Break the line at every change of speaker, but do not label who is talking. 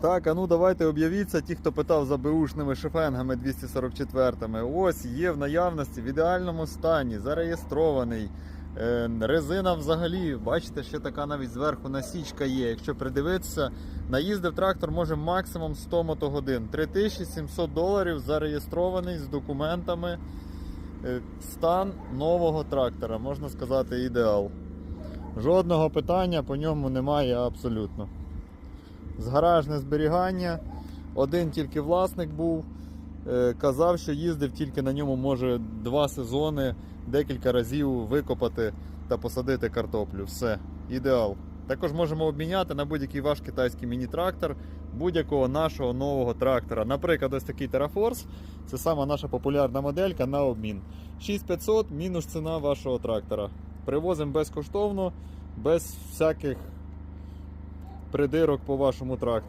Так, а ну давайте об'явіться, ті, хто питав за беушними шифенгами 244-ми. Ось є в наявності в ідеальному стані, зареєстрований. Е, резина взагалі, бачите, ще така навіть зверху насічка є. Якщо придивитися, наїздив трактор може максимум 100 мотогодин. 3700 доларів зареєстрований з документами. Е, Стан нового трактора, можна сказати, ідеал. Жодного питання по ньому немає абсолютно. З гаражне зберігання. Один тільки власник був. Е, Казав, що їздив тільки на ньому може два сезони, декілька разів викопати та посадити картоплю. Все, ідеал. Також можемо обміняти на будь-який ваш китайський міні-трактор будь-якого нашого нового трактора. Наприклад, ось такий Terraforce. Це сама наша популярна моделька на обмін. 6500 мінус ціна вашого трактора. Привозимо безкоштовно, без всяких придирок по вашому тракторі.